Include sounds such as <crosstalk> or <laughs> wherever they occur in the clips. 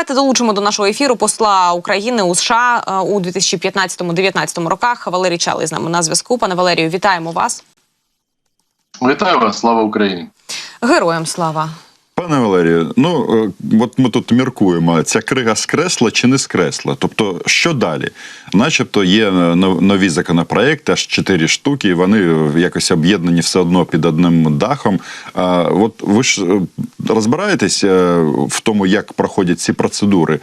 Давайте долучимо до нашого ефіру посла України у США е, у 2015-2019 роках. Валерій Чалий з нами на зв'язку. Пане Валерію, вітаємо вас. Вітаю вас, слава Україні. Героям слава. Пане Валерію, ну е, от ми тут міркуємо, ця крига скресла чи не скресла? Тобто, що далі? Начебто є е, нові законопроекти, аж чотири штуки, і вони е, якось об'єднані все одно під одним дахом. А от ви ж розбираєтесь в тому, як проходять ці процедури?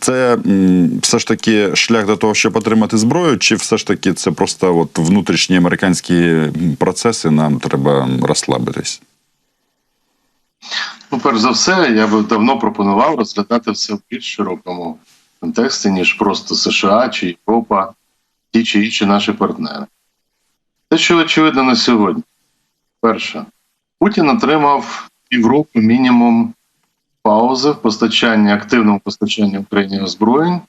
Це все ж таки шлях до того, щоб отримати зброю, чи все ж таки це просто от внутрішні американські процеси? Нам треба розслабитись? Ну, перш за все, я би давно пропонував розглядати все в більш широкому контексті, ніж просто США чи Європа, ті чи інші наші партнери. Те, що очевидно на сьогодні, перше, Путін отримав Європу мінімум паузи в постачанні, активному постачанні Україні озброєнь,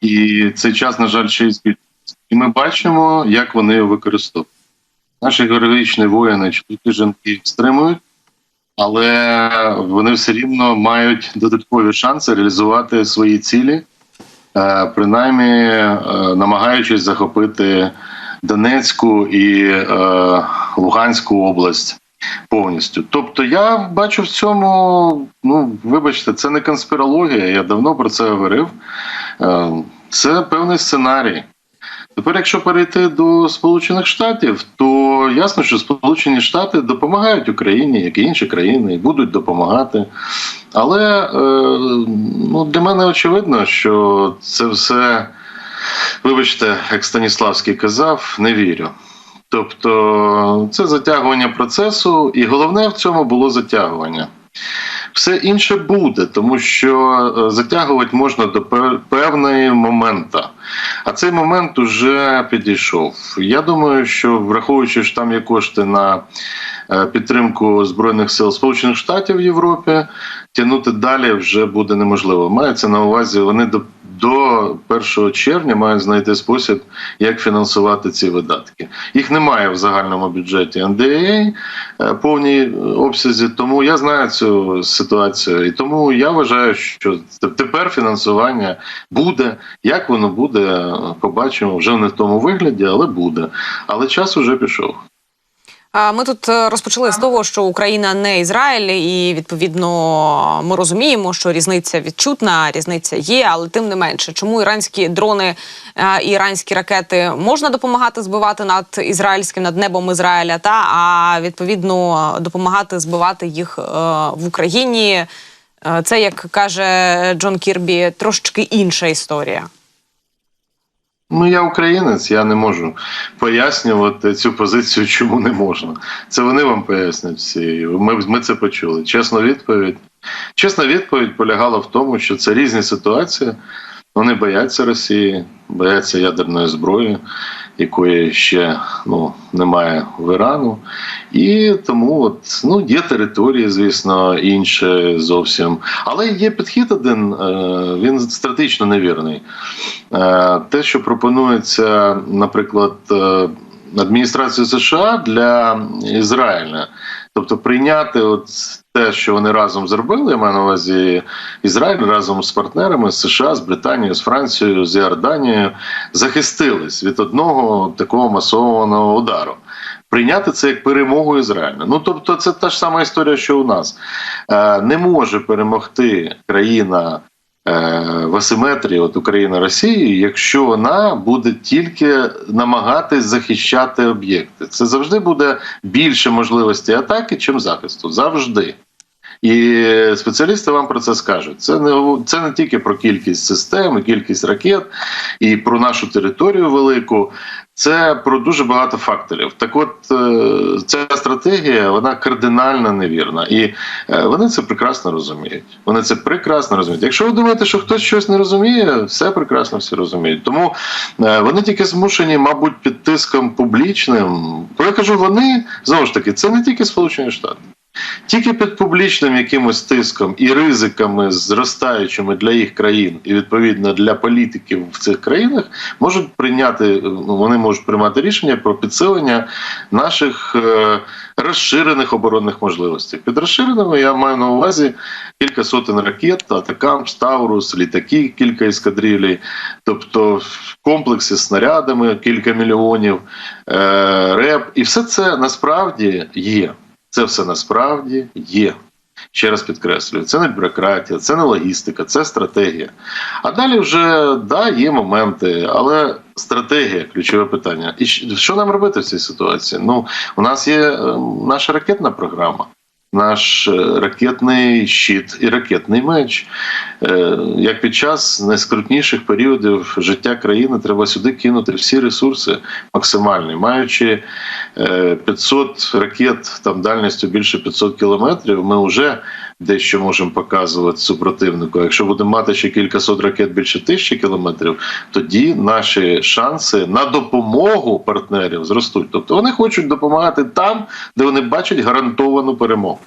і цей час, на жаль, ще й збільшується. І ми бачимо, як вони його використовують. Наші героїчні воїни, чоловіки жінки стримують але вони все рівно мають додаткові шанси реалізувати свої цілі, е, принаймні е, намагаючись захопити Донецьку і е, Луганську область повністю. Тобто, я бачу в цьому, ну вибачте, це не конспірологія. Я давно про це говорив. Це певний сценарій. Тепер, якщо перейти до Сполучених Штатів, то ясно, що Сполучені Штати допомагають Україні, як і інші країни, і будуть допомагати. Але е, ну, для мене очевидно, що це все, вибачте, як Станіславський казав, не вірю. Тобто це затягування процесу, і головне в цьому було затягування. Все інше буде, тому що е, затягувати можна до певної моменту. А цей момент уже підійшов. Я думаю, що враховуючи, що там є кошти на е, підтримку збройних сил Сполучених Штатів в Європі, тягнути далі вже буде неможливо. Мається на увазі, вони до, до 1 червня мають знайти спосіб, як фінансувати ці видатки. Їх немає в загальному бюджеті НДА е, повній обсязі, тому я знаю цю ситуацію. І тому я вважаю, що тепер фінансування буде. Як воно буде, побачимо вже не в тому вигляді, але буде. Але час уже пішов. Ми тут е, розпочали з того, що Україна не Ізраїль, і відповідно ми розуміємо, що різниця відчутна, різниця є, але тим не менше, чому іранські дрони е, і іранські ракети можна допомагати збивати над ізраїльським над небом Ізраїля, та а відповідно допомагати збивати їх е, в Україні. Е, Це як каже Джон Кірбі, трошечки інша історія. Ну, я українець, я не можу пояснювати цю позицію, чому не можна. Це вони вам пояснять всі. Ми, ми це почули. Чесна відповідь. Чесна відповідь полягала в тому, що це різні ситуації. Вони бояться Росії, бояться ядерної зброї, якої ще ну, немає в Ірану. І тому от, ну, є території, звісно, інші зовсім. Але є підхід один, е, він стратегічно невірний. Е, Те, що пропонується, наприклад, адміністрацією США для Ізраїля, тобто прийняти от те, що вони разом зробили, я маю на увазі Ізраїль разом з партнерами з США, з Британією, з Францією, з Іорданією, захистились від одного такого масованого удару. Прийняти це як перемогу Ізраїля. Ну тобто, це та ж сама історія, що у нас Е, не може перемогти країна в асиметрії, от Україна Росії, якщо вона буде тільки намагатись захищати об'єкти. Це завжди буде більше можливості атаки, чим захисту. Завжди. І спеціалісти вам про це скажуть. Це не це не тільки про кількість систем, кількість ракет і про нашу територію велику. Це про дуже багато факторів. Так, от е, ця стратегія вона кардинально невірна, і е, вони це прекрасно розуміють. Вони це прекрасно розуміють. Якщо ви думаєте, що хтось щось не розуміє, все прекрасно всі розуміють. Тому е, вони тільки змушені, мабуть, під тиском публічним. Коли я кажу, вони знову ж таки, це не тільки Сполучені Штати. Тільки під публічним якимось тиском і ризиками зростаючими для їх країн, і відповідно для політиків в цих країнах можуть прийняти ну, вони можуть приймати рішення про підсилення наших е, розширених оборонних можливостей. Під розширеними я маю на увазі кілька сотень ракет, Атакамс, Таурус, літаки, кілька ескадрилей, тобто комплекси з снарядами, кілька мільйонів, е, РЕП. І все це насправді є. Це все насправді є. Ще раз підкреслюю, це не бюрократія, це не логістика, це стратегія. А далі вже да, є моменти, але стратегія ключове питання. І що нам робити в цій ситуації? Ну, у нас є е, наша ракетна програма, наш е, ракетний щит і ракетний меч. Е, Як під час найскрутніших періодів життя країни треба сюди кинути всі ресурси максимальні, маючи е, 500 ракет там дальністю більше 500 кілометрів, ми вже дещо можемо показувати супротивнику. Якщо будемо мати ще кількасот ракет більше тисячі кілометрів, тоді наші шанси на допомогу партнерів зростуть. Тобто вони хочуть допомагати там, де вони бачать гарантовану перемогу,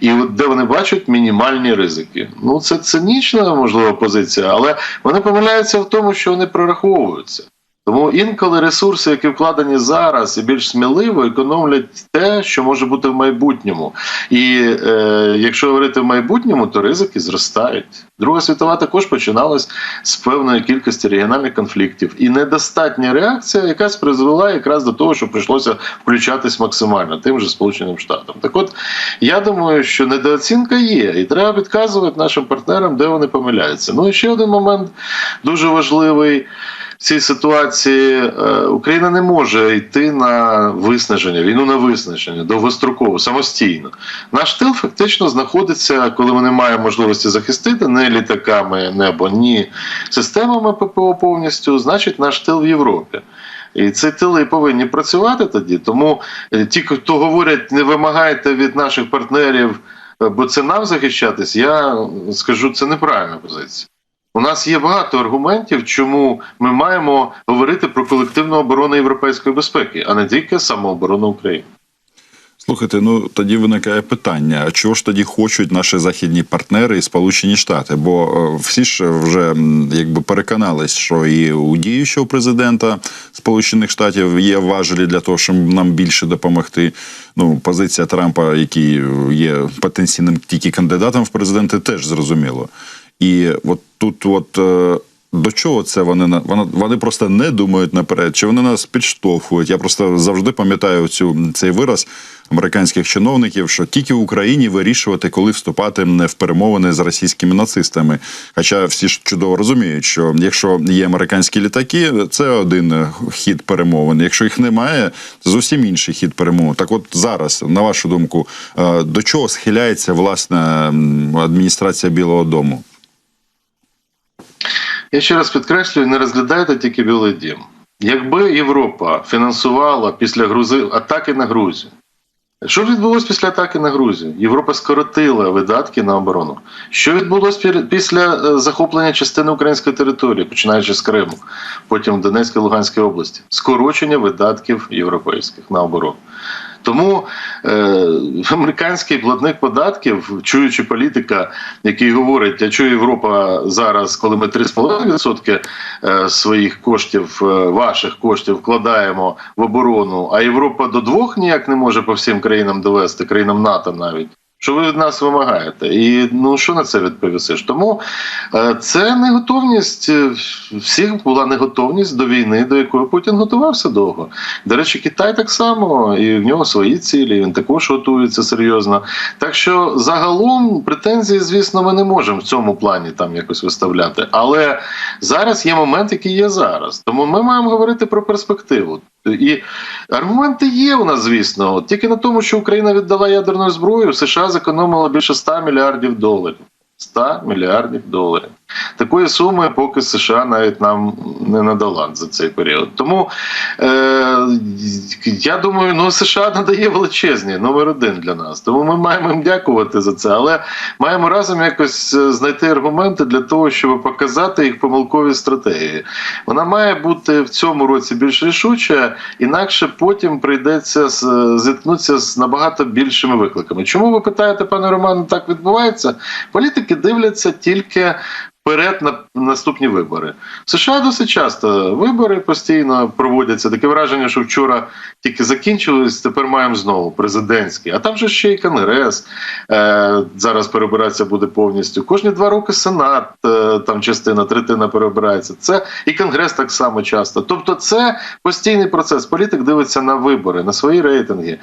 і де вони бачать мінімальні ризики. Ну це цинічна можливо позиція, але вони помиляються в тому, що вони прораховуються. Тому інколи ресурси, які вкладені зараз, і більш сміливо економлять те, що може бути в майбутньому. І е, якщо говорити в майбутньому, то ризики зростають. Друга світова також починалась з певної кількості регіональних конфліктів, і недостатня реакція, якась призвела якраз до того, що прийшлося включатись максимально тим же Сполученим Штатам. Так, от я думаю, що недооцінка є, і треба підказувати нашим партнерам, де вони помиляються. Ну і ще один момент дуже важливий цій ситуації е, Україна не може йти на виснаження, війну на виснаження довгостроково, самостійно. Наш тил фактично знаходиться, коли ми не маємо можливості захистити не літаками небо, ні системами ППО повністю, значить наш тил в Європі. І ці тили повинні працювати тоді. Тому е, ті, хто говорять, не вимагайте від наших партнерів, е, бо це нам захищатись, я скажу, це неправильна позиція. У нас є багато аргументів, чому ми маємо говорити про колективну оборону європейської безпеки, а не тільки самооборону України. Слухайте, ну тоді виникає питання: а чого ж тоді хочуть наші західні партнери і Сполучені Штати? Бо е, всі ж вже якби переконались, що і у діючого президента Сполучених Штатів є важелі для того, щоб нам більше допомогти. Ну, позиція Трампа, який є потенційним тільки кандидатом в президенти, теж зрозуміло. І от тут, от. е, До чого це вони вони, вони просто не думають наперед, чи вони нас підштовхують? Я просто завжди пам'ятаю цю цей вираз американських чиновників, що тільки в Україні вирішувати, коли вступати не в перемовини з російськими нацистами. Хоча всі ж чудово розуміють, що якщо є американські літаки, це один хід перемовин. Якщо їх немає, це зовсім інший хід перемовин. Так, от зараз, на вашу думку, е, до чого схиляється власне адміністрація Білого Дому? Я ще раз підкреслюю, не розглядайте тільки Білий Дім. Якби Європа фінансувала після Грузи атаки на Грузію, що відбулося після атаки на Грузію? Європа скоротила видатки на оборону. Що відбулося після е, захоплення частини української території, починаючи з Криму, потім в Донецькій Луганській області? Скорочення видатків європейських на оборону. Тому е, американський платник податків, чуючи політика, який говорить, а що Європа зараз, коли ми 3,5% е, своїх коштів, е, ваших коштів вкладаємо в оборону, а Європа до двох ніяк не може по всім країнам довести, країнам НАТО навіть. Що ви від нас вимагаєте? І ну що на це відповісиш? Тому е, це неготовність е, всіх була неготовність до війни, до якої Путін готувався довго. До речі, Китай так само, і в нього свої цілі. Він також готується серйозно. Так що загалом претензії, звісно, ми не можемо в цьому плані там якось виставляти. Але зараз є момент, який є зараз. Тому ми маємо говорити про перспективу. І аргументи є у нас, звісно. От Тільки на тому, що Україна віддала ядерну зброю, США зекономила більше 100 мільярдів доларів. 100 мільярдів доларів. Такої суми поки США навіть нам не надала за цей період. Тому е, я думаю, ну США надає величезні номер один для нас. Тому ми маємо їм дякувати за це. Але маємо разом якось е, знайти аргументи для того, щоб показати їх помилкові стратегії. Вона має бути в цьому році більш рішуча, інакше потім прийдеться зіткнутися з набагато більшими викликами. Чому ви питаєте, пане Романе, так відбувається? Політики дивляться тільки вперед на наступні вибори. В США досить часто вибори постійно проводяться. Таке враження, що вчора тільки закінчились, тепер маємо знову президентські. А там же ще й конгрес е, зараз перебиратися буде повністю. Кожні два роки сенат, е, там частина, третина перебирається. Це і конгрес так само часто. Тобто, це постійний процес. Політик дивиться на вибори, на свої рейтинги.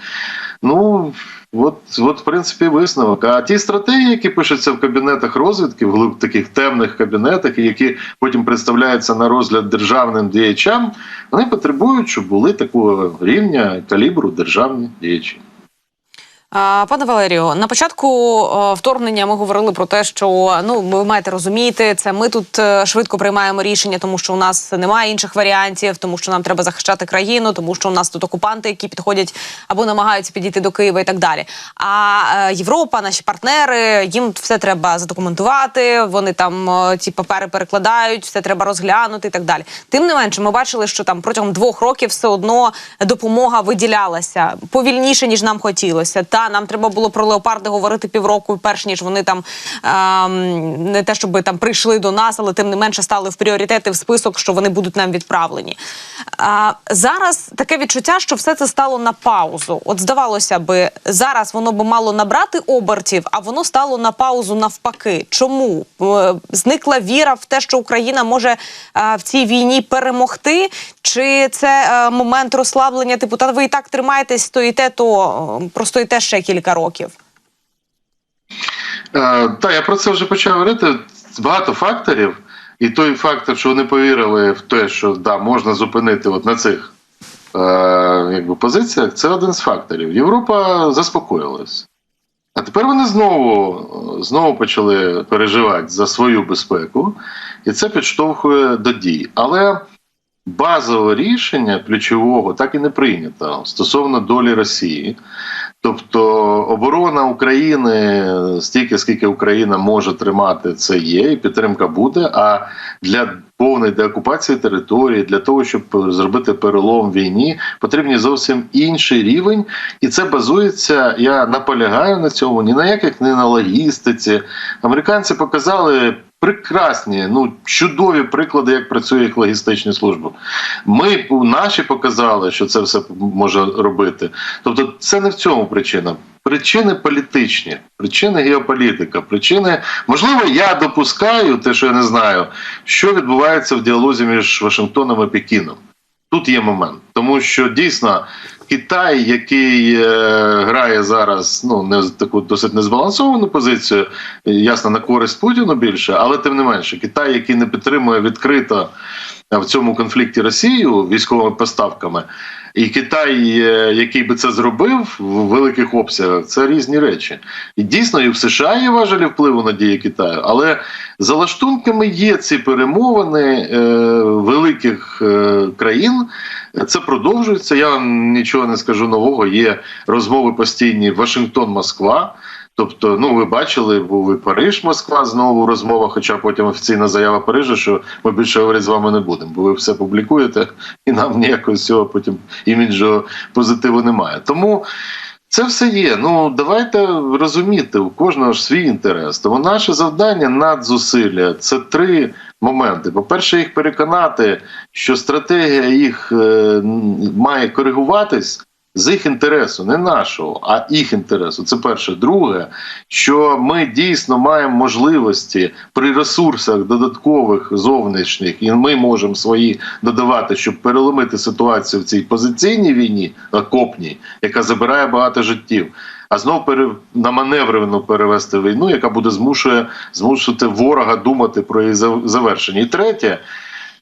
Ну от, от в принципі висновок. А ті стратегії, які пишуться в кабінетах розвідки, в таких темних кабінетах, які потім представляються на розгляд державним діячам, вони потребують, щоб були такого рівня калібру державні діячі. Пане Валерію, на початку е, вторгнення ми говорили про те, що ну ви маєте розуміти, це ми тут е, швидко приймаємо рішення, тому що у нас немає інших варіантів, тому що нам треба захищати країну, тому що у нас тут окупанти, які підходять або намагаються підійти до Києва і так далі. А е, Європа, наші партнери, їм все треба задокументувати. Вони там ці папери перекладають, все треба розглянути і так далі. Тим не менше, ми бачили, що там протягом двох років все одно допомога виділялася повільніше ніж нам хотілося. Та нам треба було про леопарди говорити півроку, перш ніж вони там ем, не те, щоб там прийшли до нас, але тим не менше стали в пріоритети в список, що вони будуть нам відправлені. А, зараз таке відчуття, що все це стало на паузу. От здавалося би, зараз воно би мало набрати обертів, а воно стало на паузу навпаки. Чому Е, зникла віра в те, що Україна може е, в цій війні перемогти? Чи це е, момент розслаблення? Типу, та ви і так тримаєтесь, стоїте, то е, простоїте ще кілька років. Е, та я про це вже почав говорити. Багато факторів, і той фактор, що вони повірили в те, що да, можна зупинити от на цих е, якби, позиціях, це один з факторів. Європа заспокоїлась. А тепер вони знову, знову почали переживати за свою безпеку, і це підштовхує до дій. Але базове рішення ключового так і не прийнято стосовно долі Росії. Тобто оборона України стільки, скільки Україна може тримати, це є, і підтримка буде. А для повної деокупації території, для того, щоб зробити перелом в війні, потрібні зовсім інший рівень, і це базується. Я наполягаю на цьому ні на яких не на логістиці. Американці показали. Прекрасні, ну чудові приклади, як працює їх логістичні служби. Ми наші показали, що це все може робити. Тобто, це не в цьому причина. Причини політичні, причини геополітика, причини можливо, я допускаю те, що я не знаю, що відбувається в діалозі між Вашингтоном і Пекіном. Тут є момент, тому що дійсно Китай, який е, грає зараз ну не таку досить незбалансовану позицію, ясно на користь Путіну більше, але тим не менше, Китай, який не підтримує відкрито в цьому конфлікті Росію військовими поставками, і Китай, е, який би це зробив в великих обсягах, це різні речі. І дійсно, і в США є важелі впливу на дії Китаю, але за лаштунками є ці перемовини е, великих е, країн. Це продовжується. Я вам нічого не скажу нового. Є розмови постійні Вашингтон-Москва. Тобто, ну ви бачили, був і Париж, Москва знову розмова, хоча потім офіційна заява Парижа, що ми більше говорити з вами не будемо, бо ви все публікуєте, і нам ніякого цього потім іміджу позитиву немає. Тому це все є. Ну давайте розуміти, у кожного ж свій інтерес. Тому наше завдання надзусилля це три моменти. По-перше, їх переконати, що стратегія їх е, має коригуватись. З їх інтересу, не нашого, а їх інтересу. Це перше. Друге, що ми дійсно маємо можливості при ресурсах додаткових зовнішніх, і ми можемо свої додавати, щоб переломити ситуацію в цій позиційній війні, окопній, яка забирає багато життів. А знов пере, на маневрену перевести війну, яка буде змушує змушувати ворога думати про її зав- завершення. І третє,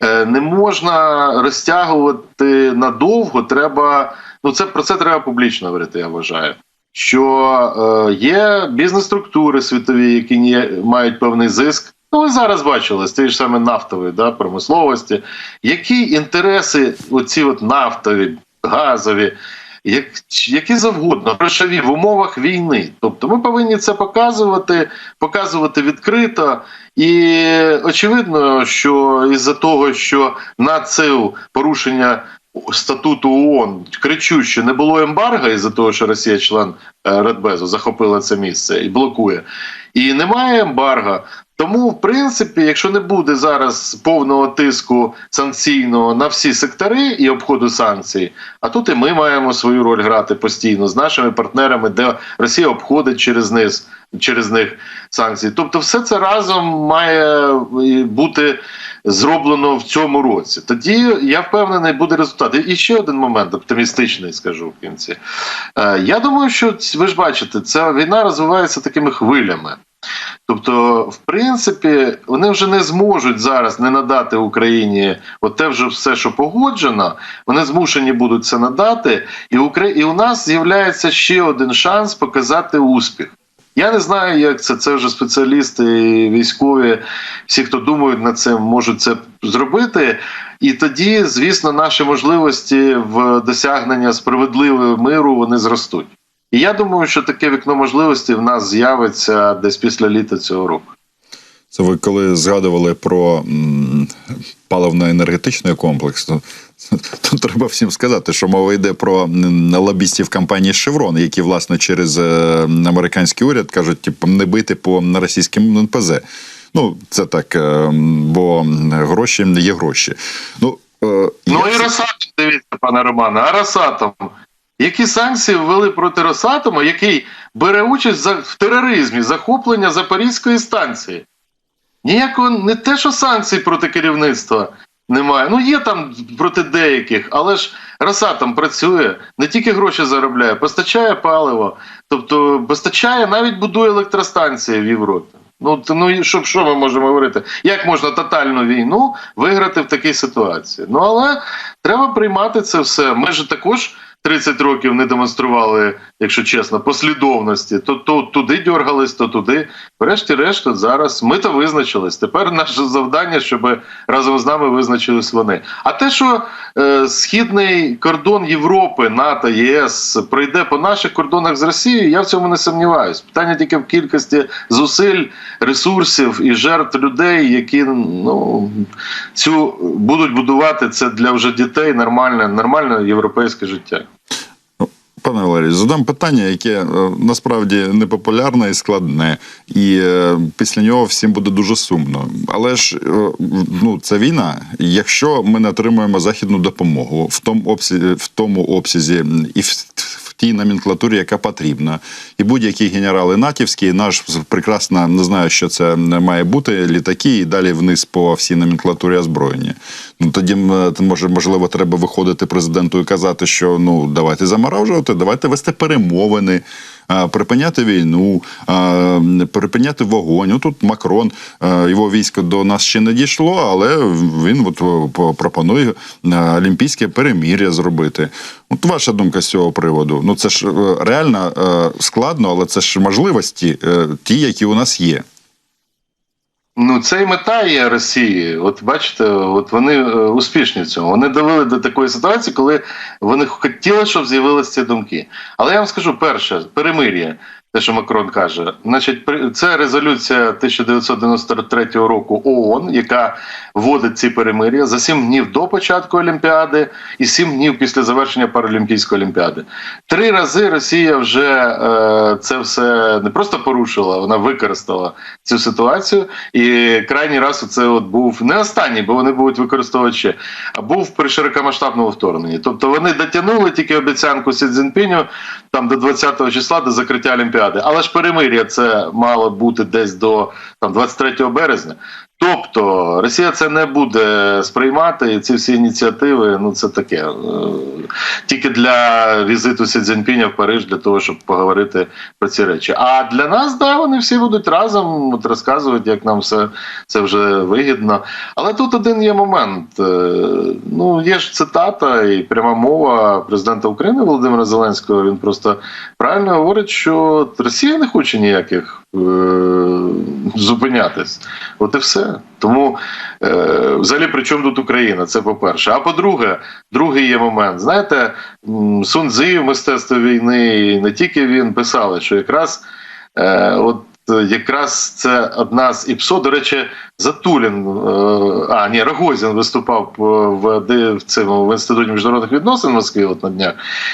е, не можна розтягувати надовго. Треба ну це про це треба публічно говорити. Я вважаю. Що е, є бізнес-структури світові, які ні, мають певний зиск. Ну, ви зараз бачили з тієї ж саме нафтової да, промисловості, які інтереси, оці от нафтові, газові, як, які завгодно, прошові в умовах війни. Тобто ми повинні це показувати, показувати відкрито. І очевидно, що із-за того, що на це порушення статуту ООН кричуще не було ембарго із-за того, що Росія член Радбезу захопила це місце і блокує. і немає ембарго. Тому, в принципі, якщо не буде зараз повного тиску санкційного на всі сектори і обходу санкцій, а тут і ми маємо свою роль грати постійно з нашими партнерами, де Росія обходить через них, через них санкції. Тобто, все це разом має е, бути зроблено в цьому році. Тоді я впевнений, буде результат. І ще один момент оптимістичний, скажу в кінці. Е, Я думаю, що ви ж бачите, ця війна розвивається такими хвилями. Тобто, в принципі, вони вже не зможуть зараз не надати Україні от те вже все, що погоджено, вони змушені будуть це надати, і, Укра... і у нас з'являється ще один шанс показати успіх. Я не знаю, як це. Це вже спеціалісти, військові, всі, хто думають над цим, можуть це зробити. І тоді, звісно, наші можливості в досягнення справедливого миру вони зростуть. І я думаю, що таке вікно можливості в нас з'явиться десь після літа цього року. Це ви коли згадували про паливно-енергетичний комплекс, то, то треба всім сказати, що мова йде про лобістів компанії Шеврон, які власне через е, американський уряд кажуть, типу, не бити по російським НПЗ. Ну, це так, е, бо гроші є гроші. Ну, е, Ну і Росатом, дивіться, пане Романе, а Росатом. Які санкції ввели проти Росатома, який бере участь в тероризмі захоплення Запорізької станції? Ніякого не те, що санкцій проти керівництва немає. Ну, є там проти деяких, але ж Росатом працює, не тільки гроші заробляє, постачає паливо, тобто постачає, навіть будує електростанції в Європі. Ну, ну що, що ми можемо говорити? Як можна тотальну війну виграти в такій ситуації? Ну але треба приймати це все. Ми ж також 30 років не демонстрували, якщо чесно, послідовності. То, то туди дергались, то туди. Врешті-решт, зараз ми то визначились. Тепер наше завдання, щоб разом з нами визначились вони. А те, що е, східний кордон Європи, НАТО, ЄС пройде по наших кордонах з Росією, я в цьому не сумніваюсь. Питання тільки в кількості зусиль, ресурсів і жертв людей, які ну цю будуть будувати це для вже дітей нормальне, нормальне європейське життя. Пане Валерію, задам питання, яке е, насправді непопулярне і складне, і е, після нього всім буде дуже сумно. Але ж е, ну, це війна. Якщо ми не отримуємо західну допомогу в тому обсязі, в тому обсязі і в, в тій номенклатурі, яка потрібна, і будь-які генерали натівські, наш прекрасно не знаю, що це має бути, літаки і далі вниз по всій номенклатурі озброєння. Ну тоді може, можливо, треба виходити президенту і казати, що ну давайте заморажувати, давайте вести перемовини, припиняти війну, припиняти вогонь. Ну, тут Макрон, його військо до нас ще не дійшло, але він от пропонує олімпійське перемір'я зробити. От ваша думка з цього приводу. Ну це ж е, реально е, складно, але це ж можливості, е, ті, які у нас є. Ну, це і мета є Росії. От бачите, от вони е, успішні в цьому. Вони довели до такої ситуації, коли вони хотіли, щоб з'явилися ці думки. Але я вам скажу перше, перемир'я. Те, що Макрон каже, значить, це резолюція 1993 року ООН, яка вводить ці перемир'я за сім днів до початку Олімпіади і сім днів після завершення Паралімпійської олімпіади. Три рази Росія вже е, це все не просто порушила, вона використала цю ситуацію. І крайній раз це от був не останній, бо вони будуть використовувати ще, а був при широкомасштабному вторгненні. Тобто вони дотягнули тільки обіцянку Сі Цзіньпіню там до 20-го числа до закриття Олімпіади. Але ж перемир'я це мало бути десь до там 23 березня. Тобто Росія це не буде сприймати, ці всі ініціативи, ну це таке е, тільки для візиту Сі Цзіньпіня в Париж, для того, щоб поговорити про ці речі. А для нас, да, вони всі будуть разом от розказувати, як нам все це вже вигідно. Але тут один є момент. Е, Ну, є ж цитата і пряма мова президента України Володимира Зеленського. Він просто правильно говорить, що Росія не хоче ніяких зупинятись. От і все. Тому е, взагалі при чому тут Україна? Це по-перше. А по-друге, другий є момент. Знаєте, Сунзи в мистецтво війни, і не тільки він писали, що якраз е, от е, якраз це одна з ІПСО. До речі, Затулін, е, а ні, Рогозін виступав е, в, в цьому в інституті міжнародних відносин Москві от на днях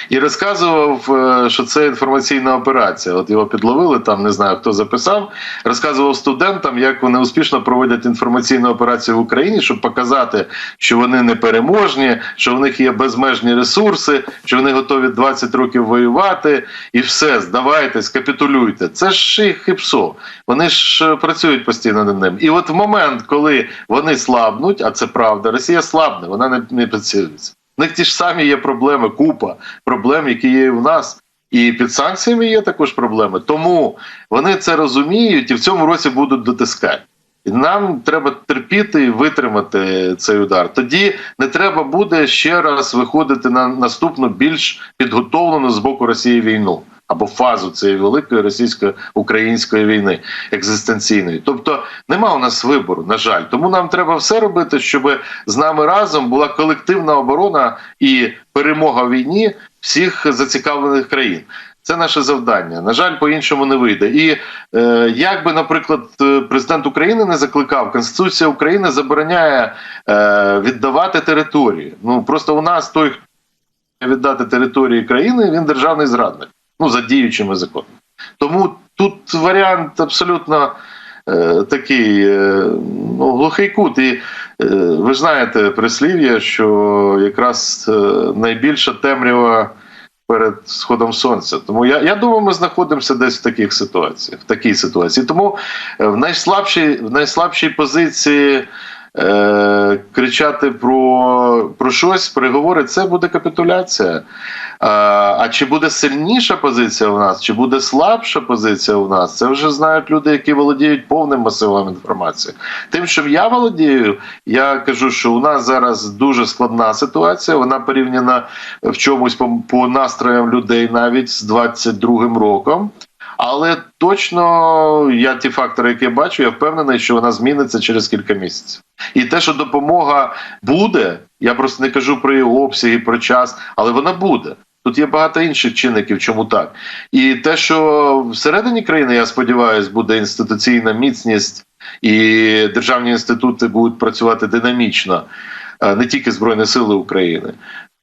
і розказував, е, що це інформаційна операція. От його підловили там, не знаю хто записав. Розказував студентам, як вони успішно проводять інформаційну операцію в Україні, щоб показати, що вони не переможні, що в них є безмежні ресурси, що вони готові 20 років воювати, і все, здавайтесь, капітулюйте. Це ж їх ІПСО. Вони ж е, працюють постійно над ним. І от в момент, коли вони слабнуть, а це правда, Росія слабне, вона не, не підсилюється. В них ті ж самі є проблеми, купа проблем, які є в нас. І під санкціями є також проблеми. Тому вони це розуміють і в цьому році будуть дотискати. І нам треба терпіти і витримати цей удар. Тоді не треба буде ще раз виходити на наступну більш підготовлену з боку Росії війну або фазу цієї великої російсько-української війни екзистенційної. Тобто нема у нас вибору, на жаль. Тому нам треба все робити, щоб з нами разом була колективна оборона і перемога в війні всіх зацікавлених країн. Це наше завдання. На жаль, по-іншому не вийде. І е, як би, наприклад, е, президент України не закликав, Конституція України забороняє е, віддавати території. Ну просто у нас той, хто віддати території країни, він державний зрадник. Ну за діючими законами. Тому тут варіант абсолютно е, такий е, ну, глухий кут. І е, ви знаєте прислів'я, що якраз е, найбільша темрява перед сходом сонця. Тому я, я думаю, ми знаходимося десь в таких ситуаціях, в такій ситуації. Тому е, в найслабшій, в найслабшій позиції. Е, кричати про, про щось, переговори, це буде капітуляція. А, а чи буде сильніша позиція у нас, чи буде слабша позиція у нас, це вже знають люди, які володіють повним масивом інформації. Тим, що я володію, я кажу, що у нас зараз дуже складна ситуація. Вона порівняна в чомусь по, по настроям людей навіть з 22-м роком. Але точно я ті фактори, які я бачу, я впевнений, що вона зміниться через кілька місяців. І те, що допомога буде, я просто не кажу про її обсяги, про час, але вона буде. Тут є багато інших чинників, чому так. І те, що всередині країни, я сподіваюся, буде інституційна міцність, і державні інститути будуть працювати динамічно, е, не тільки Збройні Сили України.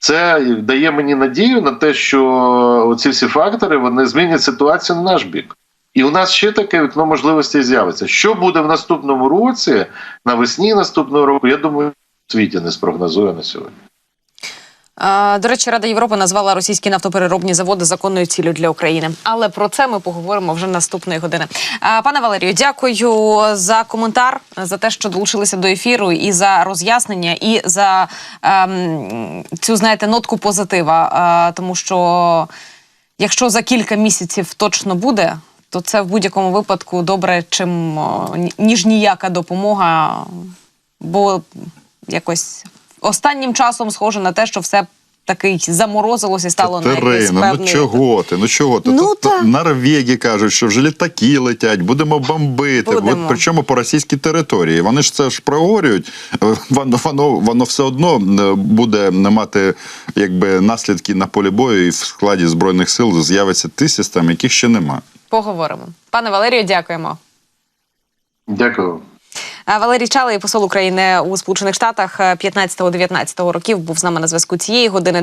Це дає мені надію на те, що ці всі фактори вони змінять ситуацію на наш бік. І у нас ще таке вікно можливостей з'явиться. Що буде в наступному році, навесні наступного року, я думаю, світі не спрогнозує на сьогодні. До речі, Рада Європи назвала російські нафтопереробні заводи законною ціллю для України. Але про це ми поговоримо вже наступної години. Пане Валерію, дякую за коментар, за те, що долучилися до ефіру, і за роз'яснення, і за ем, цю знаєте нотку позитива. Е, тому що якщо за кілька місяців точно буде, то це в будь-якому випадку добре, чим ніж ніяка допомога. Бо якось останнім часом схоже на те, що все таки заморозилось і стало на якийсь ну чого ти? Ну чого ти? Ну, Тут та. Норвегі кажуть, що вже літаки летять, будемо бомбити. Будемо. От, причому по російській території. Вони ж це ж проговорюють. <laughs> Воно, воно, воно все одно е, буде не мати якби наслідки на полі бою, і в складі збройних сил з'явиться ті системи, яких ще нема. Поговоримо. Пане Валерію, дякуємо. Дякую. А Валерій Чалий, посол України у Сполучених Штатах 15-19 років, був з нами на зв'язку цієї години.